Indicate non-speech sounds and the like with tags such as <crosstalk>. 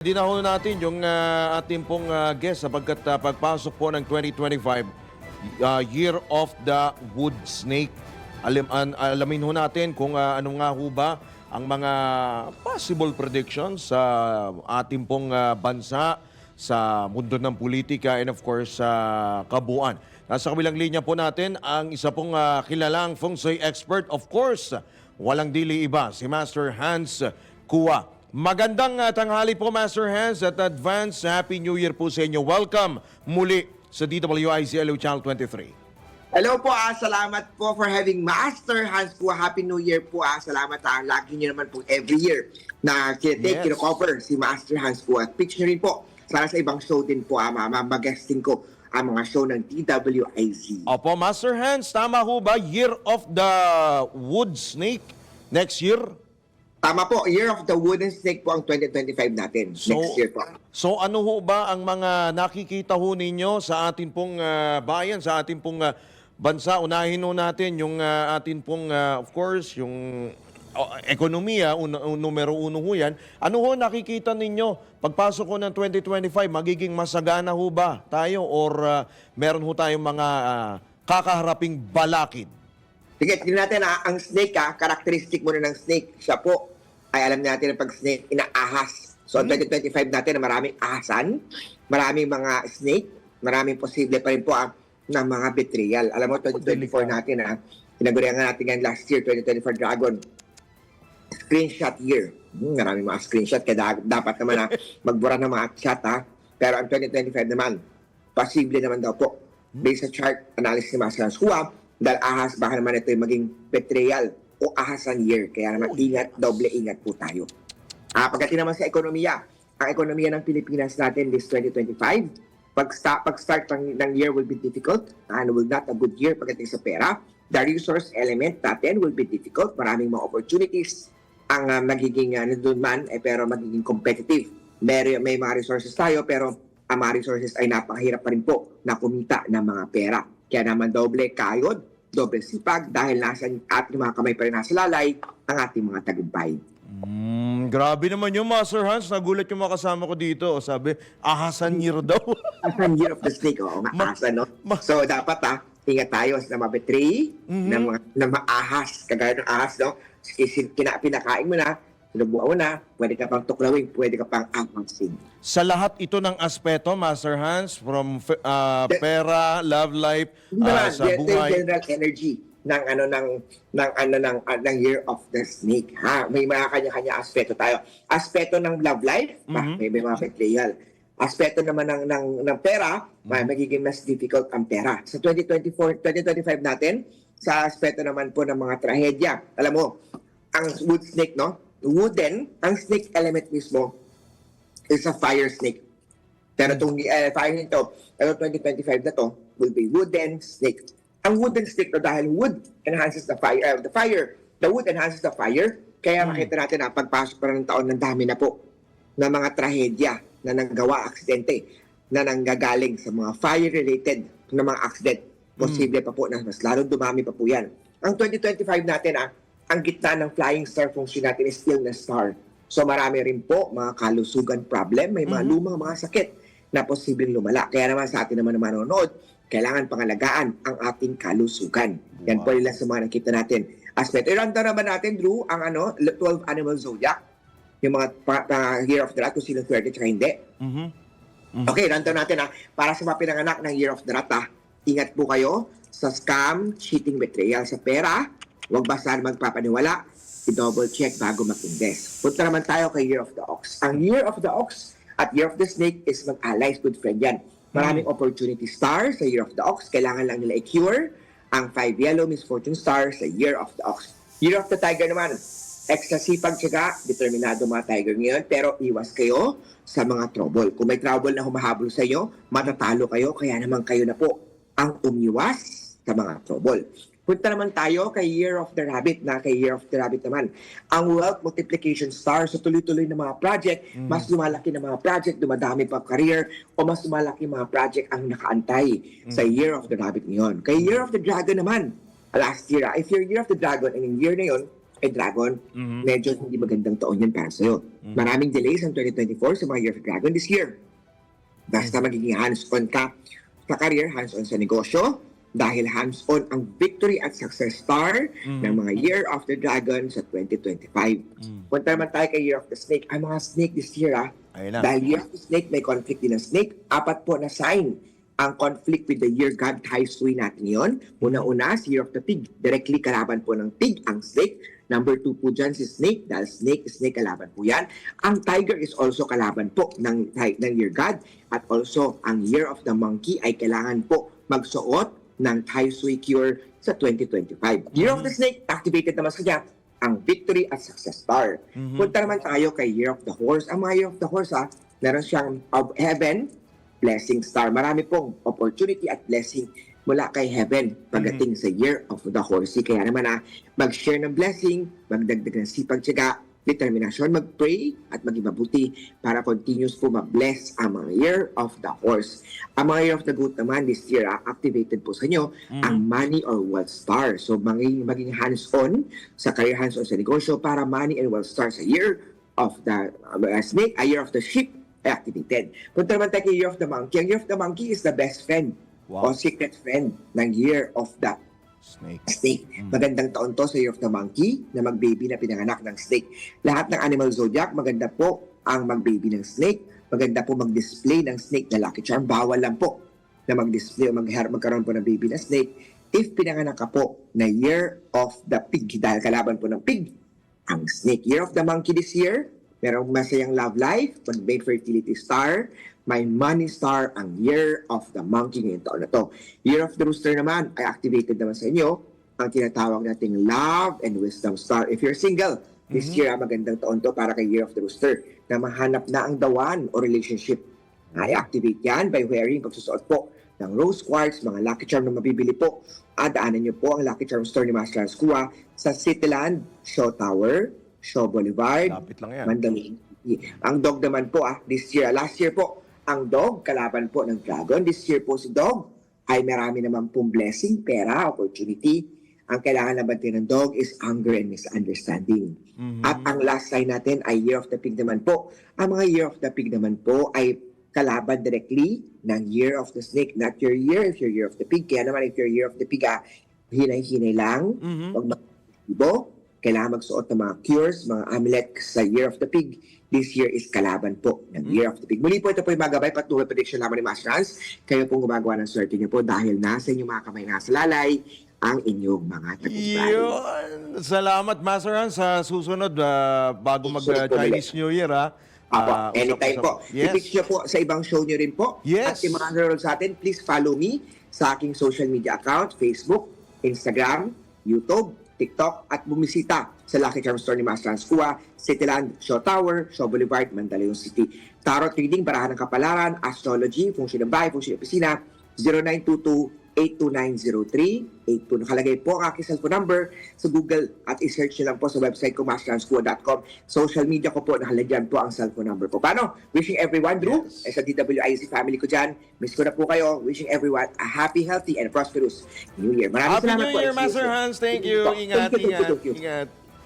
Hindi na natin yung ah, ating pong ah, guest sapagkat ah, pagpasok po ng 2025, ah, Year of the Wood Snake. Alam, an- alamin ho natin kung ah, ano nga ho ba ang mga possible predictions sa ating pong ah, bansa, sa mundo ng politika and of course sa kabuuan. Nasa kabilang linya po natin ang isa pong ah, kilalang feng shui expert, of course, walang dili iba, si Master Hans Kua. Magandang uh, tanghali po, Master Hans, at advance Happy New Year po sa inyo. Welcome muli sa DWICLO Channel 23. Hello po ah, salamat po for having Master Hans po. Happy New Year po ah. Salamat ah. Lagi niyo naman po every year na kinetake, Yes. kino-cover si Master Hans po. At picture rin po, sana sa ibang show din po ah, ma- ma- mag-guesting ko ang mga show ng DWIZ. Opo, Master Hans, tama ho ba? Year of the Wood Snake next year? Tama po, Year of the Wooden Snake po ang 2025 natin. So- next year po. So ano ho ba ang mga nakikita ho ninyo sa atin pong ah, bayan, sa atin pong ah, bansa? Unahin ho natin yung ah, atin pong, ah, of course, yung oh, ekonomiya, un- un- numero uno ho yan. Ano ho nakikita ninyo? Pagpasok ko ng 2025, magiging masagana ho ba tayo? Or ah, meron ho tayong mga ah, kakaharaping balakid? Sige, tingnan natin ah, ang snake ah, characteristic muna ng snake. Siya po ay alam natin na pag snake inaahas. So, Hmm. 2025 natin na maraming ahasan, maraming mga snake, maraming posible pa rin po ah, ng mga betrayal. Alam mo, 2024 natin ah, inagurihan nga natin yan last year, 2024 Dragon. Screenshot year. Hmm, maraming mga screenshot, kaya da- dapat naman na <laughs> magbura ng mga chat ha. Pero ang 2025 naman, posible naman daw po. Based sa chart analysis ni Master Hua, dahil ahas, baka naman ito yung maging betrayal o ahasan year. Kaya naman ingat, doble ingat po tayo. Ah, pagdating naman sa ekonomiya, ang ekonomiya ng Pilipinas natin this 2025, pag, sta- pag start ng, ng year will be difficult and will not a good year pagdating sa pera. The resource element natin will be difficult. Maraming mga opportunities ang ah, magiging uh, nandun man, eh, pero magiging competitive. May, may mga resources tayo, pero ang mga resources ay napakahirap pa rin po na kumita ng mga pera. Kaya naman doble kayod, doble sipag, dahil nasa ating mga kamay pa rin nasa lalay ang ating mga tagumpay. Mm, grabe naman yung Master Hans. Nagulat yung mga kasama ko dito. O Sabi, ahasan year daw. <laughs> Ang year of the snake, oo, Ma- maasa, no? ma- so, dapat ah, ingat tayo sa mabetray, Mhm. na, mga, na maahas, kagaya ng ahas, no? Kina, pinakain mo na, sinubuan mo na, pwede ka pang tuklawin, pwede ka pang ahasin. Sa lahat ito ng aspeto, Master Hans, from De- pera, love life, naman, sa buhay. general energy ng ano ng ng ano ng ah, ng year of the snake ha? May mga kanya-kanya aspeto tayo. Aspeto ng love life ah, Mhm. may, may mga betrayal. Aspeto naman ng ng, ng pera may magiging mas difficult ang pera. Sa 2024 2025 natin sa aspeto naman po ng mga trahedya. Alam mo ang wood snake no wooden ang snake element mismo is a fire snake pero itong uh, fire nito, pero 2025 na to, will be wooden snake. Ang wooden snake na dahil wood enhances the fire, uh, the fire, the wood enhances the fire, kaya makita natin na pagpasok pa ng taon, ng dami na po na mga trahedya na nanggawa, aksidente, na nanggagaling sa mga fire-related na mga accident. Posible pa po na mas lalong dumami pa po yan. Ang 2025 natin, ah, ang gitna ng flying star function natin is illness star. So marami rin po mga kalusugan problem, may mga Mhm. lumang mga sakit na posibleng lumala. Kaya naman sa atin naman na manonood, kailangan pangalagaan ang ating kalusugan. Yan po Wow. ilan sa mga nakita natin. Aspect. I-rundown naman natin, Drew, ang ano, 12 animal zodiac. Yung mga pa, pa- year of the rat, kung sino swerte at hindi. Mhm. Okay, rundown natin ha. Para sa mga pinanganak ng year of the rat ha, ingat po kayo sa scam, cheating, betrayal sa pera. Huwag basta magpapaniwala. I-double check bago mag-invest. Punta naman tayo kay Year of the Ox. Ang Year of the Ox at Year of the Snake is mag-allies, good friend yan. Maraming opportunity stars sa Year of the Ox. Kailangan lang nila i-cure ang five yellow misfortune stars sa Year of the Ox. Year of the Tiger naman, extra sipag tsaka determinado mga tiger ngayon pero iwas kayo sa mga trouble. Kung may trouble na humahabol sa inyo, matatalo kayo kaya naman kayo na po ang umiwas sa mga trouble. Punta naman tayo kay Year of the Rabbit na kay Year of the Rabbit naman. Ang wealth multiplication star sa tuloy-tuloy na mga project, mas lumalaki na mga project, dumadami pa career, o mas lumalaki mga project ang nakaantay sa Year of the Rabbit ngayon. Kay Year of the Dragon naman, last year, ah, if your Year of the Dragon, and yung year na yun, eh Dragon, Mhm. medyo hindi magandang taon yan para sa'yo. Mhm. Maraming delays ang 2024 sa mga Year of Dragon this year. Basta magiging hands-on ka sa career, hands-on sa negosyo, dahil hands-on ang victory at success star Mhm. ng mga Year of the Dragon sa 2025. Mm. Punta naman tayo kay Year of the Snake. Ang mga snake this year, ah, Ayun na. dahil Year of the Snake, may conflict din ng snake. Apat po na sign ang conflict with the year God ties to natin yon. Una-una, si Year of the Pig. Directly kalaban po ng pig ang snake. Number two po dyan si snake. Dahil snake, snake kalaban po yan. Ang tiger is also kalaban po ng, ng year God. At also, ang Year of the Monkey ay kailangan po magsuot ng Sui Cure sa 2025. Year of the Snake, activated naman sa kanya ang victory at success star. Mhm. Punta naman tayo kay Year of the Horse. Ang mga Year of the Horse, ha, meron siyang of heaven, blessing star. Marami pong opportunity at blessing mula kay heaven pagdating sa Year of the Horse. Kaya naman na mag-share ng blessing, magdagdag ng sipag tiyaga, determinasyon, mag-pray at maging mabuti para continuous po ma-bless ang mga Year of the Horse. Ang mga Year of the Goat naman this year, ah, activated po sa inyo Mhm. ang money or wealth star. So maging, maging hands-on sa career hands-on sa negosyo para money and wealth star sa year of the uh, snake, a year of the sheep activated. Punta naman tayo kay year of the monkey. Ang year of the monkey is the best friend Wow. o secret friend ng year of the Snake. snake. Mm. Magandang taon to sa year of the monkey na mag-baby na pinanganak ng snake. Lahat ng animal zodiac, maganda po ang mag-baby ng snake. Maganda po mag-display ng snake na lucky charm. Bawal lang po na mag-display o mag magkaroon po ng baby na snake if pinanganak ka po na year of the pig dahil kalaban po ng pig ang snake. Year of the monkey this year, merong masayang love life, mag-main fertility star, may money star ang year of the monkey ngayong taon na to. Year of the rooster naman ay activated naman sa inyo ang tinatawag nating love and wisdom star. If you're single, this Mhm. year ah, magandang taon to para kay year of the rooster na mahanap na ang one o relationship. Ay activate yan by wearing pagsusuot po ng rose quartz, mga lucky charm na mabibili po. At daanan niyo po ang lucky charm store ni Master Lanscua sa Cityland, Shaw Tower, Shaw Boulevard, City. Ang dog naman po ah, this year, last year po, ang dog, kalaban po ng dragon. This year po si dog ay marami naman pong blessing, pera, opportunity. Ang kailangan labantin ng dog is anger and misunderstanding. Mhm. At ang last line natin ay Year of the Pig naman po. Ang mga Year of the Pig naman po ay kalaban directly ng Year of the Snake. Not your year if you're Year of the Pig. Kaya naman if you're Year of the Pig, ah, hinay-hinay lang Mhm. Huwag mag-ibo. Kailangan magsuot ng mga cures, mga amulet sa Year of the Pig. This year is kalaban po ng. Year of the Pig. Muli po ito po yung mga gabay patuloy prediction lamang ni Master Hans. Kayo pong gumagawa ng swerte niyo po dahil nasa inyong mga kamay nasa lalay ang inyong mga tagumpay. Yun. Salamat, Master Han, sa susunod ah, bago mag-Chinese New Year, ha? Apo, Ah, anytime usap-usap. po. Yes. I-pitch nyo po sa ibang show nyo rin po. Yes. At yung mga nanonood sa atin, please follow me sa aking social media account, Facebook, Instagram, YouTube, TikTok, at bumisita sa Lucky Charm Store ni Master Lanscua, Cityland, Shaw Tower, Shaw Boulevard, Mandaluyong City. Tarot reading, barahan ng kapalaran, astrology, function ng bahay, function ng opisina, 0922-8290382. Nakalagay po ang aking cellphone number sa Google at i-search nyo lang po sa website ko, masterlanscua.com. Social media ko po, nakalagyan po ang cellphone number ko. Paano? Wishing everyone, Drew, Yes. eh, sa DWIC family ko dyan, miss ko na po kayo. Wishing everyone a happy, healthy, and prosperous New Year. Maraming Happy salamat New po. Year, you Master. Hans. Thank you. Ingat, ingat, ingat.